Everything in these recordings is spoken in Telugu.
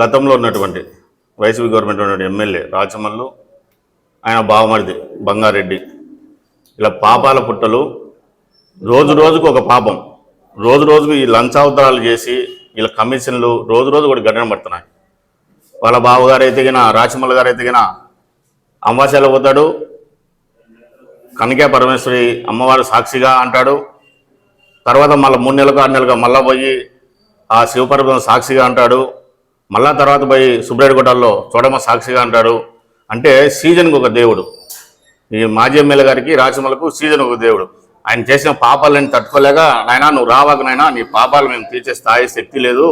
గతంలో ఉన్నటువంటి వైసీపీ గవర్నమెంట్ ఉన్నటువంటి ఎమ్మెల్యే రాచమల్లు ఆయన బావమరిది బంగారెడ్డి. ఇలా పాపాల పుట్టలు రోజు రోజుకు ఒక పాపం. రోజు రోజుకు ఈ లంచావతారాలు చేసి వీళ్ళ కమిషన్లు రోజు రోజు కూడా గడ్డన పడుతున్నాయి. వాళ్ళ బావగారు ఎదిగిన రాచమల్ల గారు ఎదిగిన అంబాశాల పోతాడు. కనకే పరమేశ్వరి అమ్మవారు సాక్షిగా అంటాడు. తర్వాత మళ్ళీ మూడు నెలలకు ఆరు నెలలుగా మళ్ళా పోయి ఆ శివపర్వతం సాక్షిగా అంటాడు. మళ్ళా తర్వాత పోయి సుబ్రేడుగుట్టల్లో చూడమ్మ సాక్షిగా అంటాడు. అంటే సీజన్కి ఒక దేవుడు. ఈ మాజీ ఎమ్మెల్యే గారికి రాచమలకు సీజన్ ఒక దేవుడు. ఆయన చేసిన పాపాలని తట్టుకోలేక నాయనా నువ్వు రావాక నాయనా నీ పాపాలు మేము తీర్చే స్థాయి శక్తి లేదు.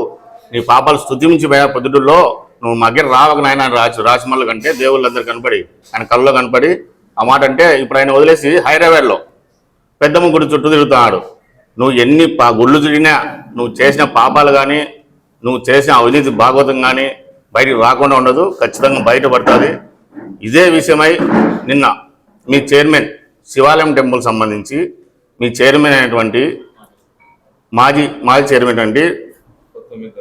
నీ పాపాలు స్థుతించి పోయా పొద్దుటూరులో నువ్వు మా దగ్గర రావక నాయన రాజు రాచమల్లు కంటే దేవుళ్ళందరూ కనపడి ఆయన కళ్ళలో కనపడి ఆ మాట అంటే ఇప్పుడు ఆయన వదిలేసి హైదరాబాద్లో పెద్దమ్మ గుడి చుట్టూ తిరుగుతున్నాడు. నువ్వు ఎన్ని పా గుళ్ళు తిరిగినా నువ్వు చేసిన పాపాలు కానీ నువ్వు చేసిన అవినీతి భాగవతం కానీ బయటికి రాకుండా ఉండదు ఖచ్చితంగా బయటపడుతుంది. ఇదే విషయమై నిన్న మీ చైర్మన్ శివాలయం టెంపుల్ సంబంధించి మీ చైర్మన్ అయినటువంటి మాజీ మాజీ చైర్మన్ అంటే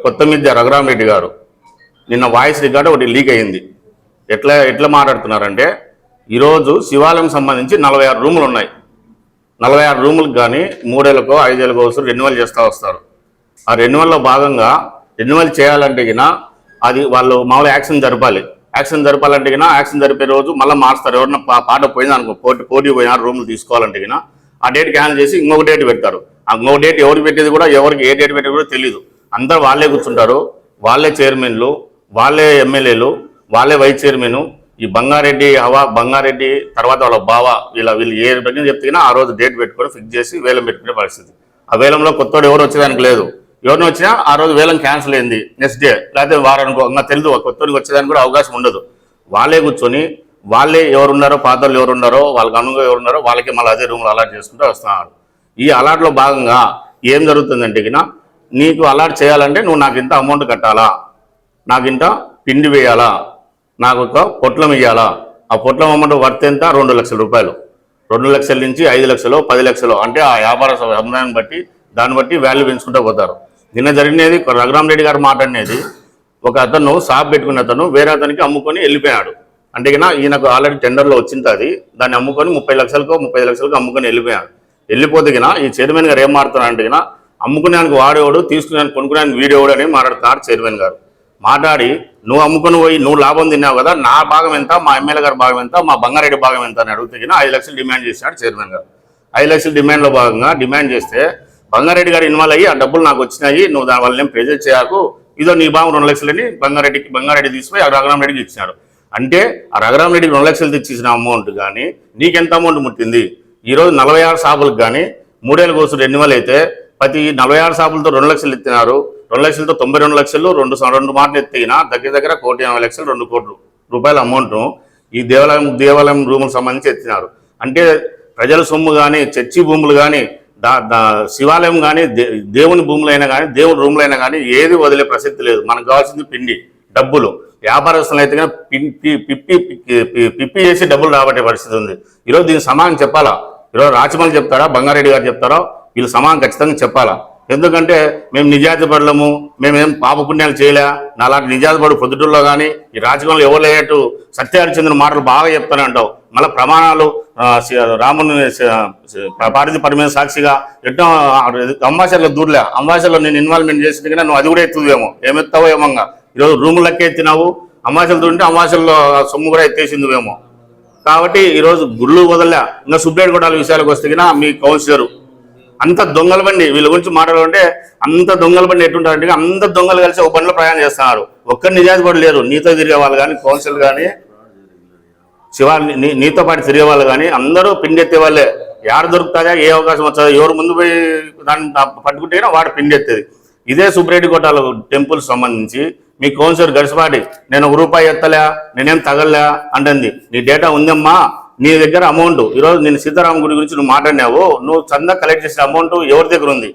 కొత్తమిద్య రఘురామరెడ్డి గారు. నిన్న వాయిస్ రికార్డు ఒకటి లీక్ అయ్యింది ఎట్లా ఎట్లా మాట్లాడుతున్నారంటే ఈరోజు శివాలయం సంబంధించి నలభై ఆరు రూములు ఉన్నాయి. నలభై ఆరు రూములకు కానీ మూడేళ్ళకో ఐదేళ్ళకో వస్తారు రెన్యువల్ చేస్తూ వస్తారు. ఆ రెన్యువల్లో భాగంగా రెన్యువల్ చేయాలంటే గిన అది వాళ్ళు మామూలు యాక్షన్ జరపాలి. యాక్షన్ జరపాలంటే గిన యాక్షన్ జరిపే రోజు మళ్ళీ మార్స్తారు. ఎవరన్నా పాట పోయింది అనుకో పోటీ పోటీ పోయినా రూమ్లు తీసుకోవాలంటే గిన ఆ డేట్ క్యాన్సిల్ చేసి ఇంకొక డేట్ పెడతారు. ఆ ఇంకొక డేట్ ఎవరు పెట్టేది కూడా ఎవరికి ఏ డేట్ పెట్టేది కూడా తెలియదు అందరు వాళ్ళే కూర్చుంటారు వాళ్ళే చైర్మన్లు వాళ్ళే ఎమ్మెల్యేలు వాళ్ళే వైస్ చైర్మన్. ఈ బంగారెడ్డి హవా బంగారెడ్డి తర్వాత వాళ్ళ బావ వీళ్ళ వీళ్ళు ఏ పెట్టిన చెప్తే ఆ రోజు డేట్ పెట్టుకొని ఫిక్స్ చేసి వేలం పెట్టుకునే పరిస్థితి. ఆ వేలంలో కొత్తోడు ఎవరు వచ్చేదానికి లేదు. ఎవరిని వచ్చినా ఆ రోజు వేలం క్యాన్సిల్ అయింది. నెక్స్ట్ డే లేకపోతే వారానికి ఇంకా తెలియదు కొత్తోడికి వచ్చేదానికి కూడా అవకాశం ఉండదు. వాళ్ళే కూర్చొని వాళ్ళే ఎవరు ఉన్నారో ఎవరున్నారో వాళ్ళకి అనుగా ఎవరు ఉన్నారో వాళ్ళకి మళ్ళీ అదే రూమ్లో అలాట్ చేసుకుంటూ వస్తున్నారు. ఈ అలాట్లో భాగంగా ఏం జరుగుతుందంటే నీకు అలాట్ చేయాలంటే నువ్వు నాకు ఇంత అమౌంట్ కట్టాలా? నాకు ఇంత పిండి వేయాలా? నాకు ఒక పొట్లం ఇవ్వాలా ఆ పొట్లం అమౌంట్ వర్త్ ఎంత? రెండు లక్షల రూపాయలు. రెండు లక్షల నుంచి ఐదు లక్షలు పది లక్షలు అంటే ఆ వ్యాపార సముదాయాన్ని బట్టి దాన్ని బట్టి వాల్యూ పెంచుకుంటూ పోతారు. నిన్న జరిగినది రఘురామ్ రెడ్డి గారు మాట్లాడినది ఒక అతను షాప్ పెట్టుకున్న అతను వేరే అతనికి అమ్ముకొని వెళ్ళిపోయాడు. అంటే ఈయనకు ఆల్రెడీ టెండర్లో వచ్చింది అది దాన్ని అమ్ముకొని ముప్పై లక్షలకు ముప్పై లక్షలకు అమ్ముకొని వెళ్ళిపోయాడు. వెళ్ళిపోతే ఈ చైర్మన్ గారు ఏం మారుతున్నాడు అంటే గిన వాడేవాడు తీసుకునేందుకు కొనుక్కునేందుకు వీడేవాడు అని మాట్లాడుతున్నారు చైర్మన్ గారు. మాట్లాడి నువ్వు అమ్ముకొని పోయి నువ్వు లాభం తిన్నావు కదా నా భాగం ఎంత మా ఎమ్మెల్యే గారి భాగం ఎంత మా బంగారెడ్డి భాగం ఎంత? అని అడిగితే ఐదు లక్షలు డిమాండ్ చేసినాడు చైర్మన్ గారు. ఐదు లక్షల డిమాండ్లో భాగంగా డిమాండ్ చేస్తే బంగారెడ్డి గారు ఇన్వాల్వ్ అయ్యి ఆ డబ్బులు నాకు వచ్చినాయి నువ్వు దాని వల్ల ఏం చేయకు. ఇదో నీ బాబు రెండు లక్షలని బంగారెడ్డికి బంగారెడ్డి తీసిపోయి ఆ రఘురామరెడ్డికి ఇచ్చినాడు. అంటే ఆ రఘురామరెడ్డికి రెండు లక్షలు తెచ్చేసిన అమౌంట్ కానీ నీకెంత అమౌంట్ ముట్టింది? ఈరోజు నలభై ఆరు షాపులకు కానీ మూడేళ్ళ కోసం రెన్యువల్ అయితే ప్రతి నలభై ఆరు షాపులతో రెండు లక్షలు ఎత్తినారు. రెండు లక్షలతో తొంభై రెండు లక్షలు రెండు రెండు మాటలు ఎత్తిన దగ్గర దగ్గర కోటి ఎనభై లక్షలు రెండు కోట్లు రూపాయల అమౌంట్ ఈ దేవాలయం దేవాలయం రూములకు సంబంధించి ఎత్తినారు. అంటే ప్రజల సొమ్ము కానీ చర్చి భూములు కానీ దా దా శివాలయం కానీ దే దేవుని భూములైనా కానీ దేవుని రూములైనా కానీ ఏది వదిలే ప్రసక్తి లేదు. మనకు కావాల్సింది పిండి డబ్బులు. వ్యాపారస్తులు అయితే కానీ పి- పిప్పి పిప్పి చేసి డబ్బులు రాబట్టే పరిస్థితి ఉంది. ఈరోజు దీనికి సమానం చెప్పాలా? ఈరోజు రాచమల్లి చెప్తారా? బంగారెడ్డి గారు చెప్తారా? వీళ్ళు సమానం ఖచ్చితంగా చెప్పాలా? ఎందుకంటే మేము నిజాతి పడలేము మేమేం పాపపుణ్యాలు చేయలే. నా అలాంటి పడు పొద్దుటూరులో కానీ ఈ రాజకీయంలో ఎవరు లేనట్టు సత్యహరిచంద్ర మాటలు బాగా చెప్తానంటావు మళ్ళీ ప్రమాణాలు రాముని శ- శ- సాక్షిగా ఎన్నో అంబాసర్లో దూరలే. అంబాసర్లో నేను ఇన్వాల్వ్మెంట్ చేసింది కానీ నువ్వు అది కూడా ఎత్తుదేమో ఏమెత్తావో ఏమంగా ఈరోజు రూములు ఎత్తినావు అమాసలు దూరింటే అమాసల్లో సొమ్ము కూడా ఎత్తేసిందివేమో కాబట్టి ఈరోజు గుళ్ళు వదలలే. ఇంకా సుబ్బేడు గొడవల విషయాలకు వస్తే మీ కౌన్సిలరు అంత దొంగల బండి వీళ్ళ గురించి మాట్లాడాలంటే అంత దొంగల బండి ఎట్టుంటారంటే అంత దొంగలు కలిసి ఒక బండిలో ప్రయాణం చేస్తున్నారు. ఒక్కరి నిజాయితీ కూడా లేరు నీతో తిరిగే వాళ్ళు కానీ కౌన్సిల్ కానీ శివ నీ- నీతో పాటు తిరిగే వాళ్ళు కానీ అందరూ పిండెత్తే వాళ్ళే. యాడ దొరుకుతుందా ఏ అవకాశం వస్తుందో? ఎవరు ముందు పోయి దాన్ని పట్టుకుంటే వాడు పిండెత్తేది. ఇదే సుబ్రెడ్డి కోటాల టెంపుల్ సంబంధించి మీ కౌన్సిలర్ గడిసిపాటి నేను ఒక రూపాయి ఎత్తలే నేనేం తగలలే అంటుంది. నీ డేటా ఉందమ్మా నీ దగ్గర అమౌంట్. ఈరోజు నేను సీతారాం గుడి గురించి నువ్వు మాట్లాడినావు నువ్వు చందా కలెక్ట్ చేసిన అమౌంట్ ఎవరి దగ్గర ఉంది?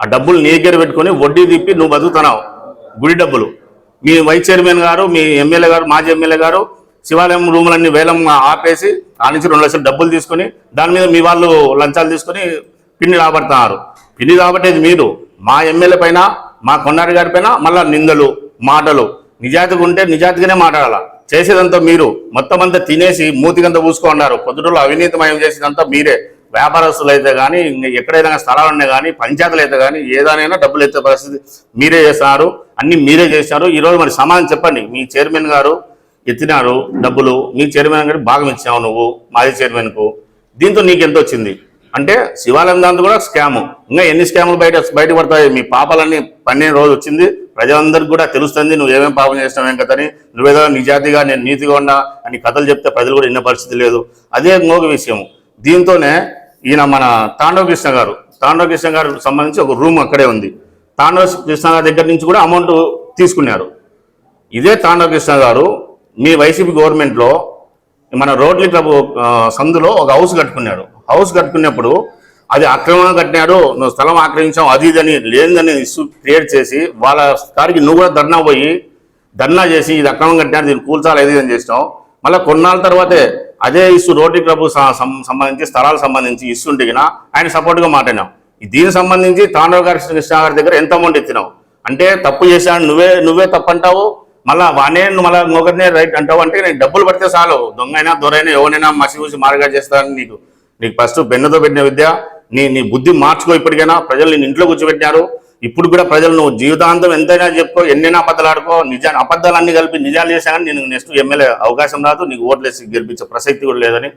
ఆ డబ్బులు నీ దగ్గర పెట్టుకొని వడ్డీ తిప్పి నువ్వు బతుకుతున్నావు. గుడి డబ్బులు. మీ వైస్ చైర్మన్ గారు మీ ఎమ్మెల్యే గారు మాజీ ఎమ్మెల్యే గారు శివాలయం రూములన్నీ వేలం ఆపేసి ఆ నుంచి రెండు లక్షలు డబ్బులు తీసుకొని దాని మీద మీ వాళ్ళు లంచాలు తీసుకొని పిండి రాబడుతున్నారు. పిండి రాబట్టేది మీరు. మా ఎమ్మెల్యే పైన మా కొండారి గారి పైన మళ్ళా నిందలు మాటలు. నిజాతిగా ఉంటే నిజాతిగానే మాట్లాడాలా? చేసేదంతా మీరు. మొత్తం అంతా తినేసి మూతికంతా పూసుకున్నారు పొద్దుటలో అవినీతమయం చేసేదంతా మీరే. వ్యాపారస్తులు అయితే కానీ ఎక్కడైనా స్థలాలు ఉన్నాయి కానీ పంచాయతీలు అయితే కానీ ఏదైనా డబ్బులు ఎత్తే పరిస్థితి మీరే చేస్తున్నారు అన్ని మీరే చేశారు. ఈరోజు మరి సమాధానం చెప్పండి. మీ చైర్మన్ గారు ఎత్తినారు డబ్బులు. మీ చైర్మన్ గారికి భాగం ఇచ్చావు నువ్వు మాజీ చైర్మన్కు. దీంతో నీకు ఎంత వచ్చింది? అంటే శివాలయం దాంతో కూడా స్కాము. ఇంకా ఎన్ని స్కాములు బయట బయటపడతాయి మీ పాపాలన్నీ పన్నెండు రోజు వచ్చింది. ప్రజలందరికీ కూడా తెలుస్తుంది నువ్వు ఏమేమి పాపం చేసినావు ఏం కథని. నువ్వేదో నిజాతిగా నేను నీతిగా ఉన్నా అని కథలు చెప్తే ప్రజలు కూడా విన్న పరిస్థితి లేదు. అదే ఇంకొక విషయం. దీంతోనే ఈయన మన తాండవ కృష్ణ గారు. తాండవ కృష్ణ గారు సంబంధించి ఒక రూమ్ అక్కడే ఉంది. తాండవ కృష్ణ గారి దగ్గర నుంచి కూడా అమౌంట్ తీసుకున్నారు. ఇదే తాండవ కృష్ణ గారు మీ వైసీపీ గవర్నమెంట్లో మన రోడ్లీ క్లబ్ సందులో ఒక హౌస్ కట్టుకున్నాడు. హౌస్ కట్టుకున్నప్పుడు అది అక్రమంగా కట్టినాడు నువ్వు స్థలం ఆక్రమించావు అది ఇదని లేదని ఇష్యూ క్రియేట్ చేసి వాళ్ళ కాడికి నువ్వు కూడా ధర్నా పోయి ధర్నా చేసి ఇది అక్రమం కట్టినాడు దీన్ని కూల్చాలి ఇది అని చేసినావు. మళ్ళీ కొన్నాళ్ళ తర్వాతే అదే ఇష్యూ రోటరీ క్లబ్ స- సంబంధించి స్థలాలకు సంబంధించి ఇష్యూ ఉంటే ఆయన సపోర్ట్గా మాట్లాడినాం దీనికి సంబంధించి తాండవ గారి కృష్ణ గారి దగ్గర ఎంత అమౌంట్ ఇచ్చినావు? అంటే తప్పు చేశాను నువ్వే నువ్వే తప్పు అంటావు మళ్ళీ వానే మళ్ళీ ఇంకొకరినే రైట్ అంటావు అంటే నేను డబ్బులు పడితే చాలు. దొంగ అయినా దొరైనా ఎవరైనా మసి మూసి మారగా చేస్తానని నీకు నీకు ఫస్ట్ బెన్నతో పెట్టిన విద్య నీ నీ బుద్ధి మార్చుకో ఇప్పటికైనా. ప్రజలు నేను ఇంట్లో కూర్చోబెట్టారు. ఇప్పుడు కూడా ప్రజలు నువ్వు జీవితాంతం ఎంతైనా చెప్పుకో ఎన్నైనా అబద్ధాలు ఆడుకో నిజా అబద్ధాలన్నీ కలిపి నిజాలు చేశాను నేను నెక్స్ట్ ఎమ్మెల్యే అవకాశం రాదు. నీకు ఓట్లేసి గెలిపించే ప్రసక్తి కూడా లేదని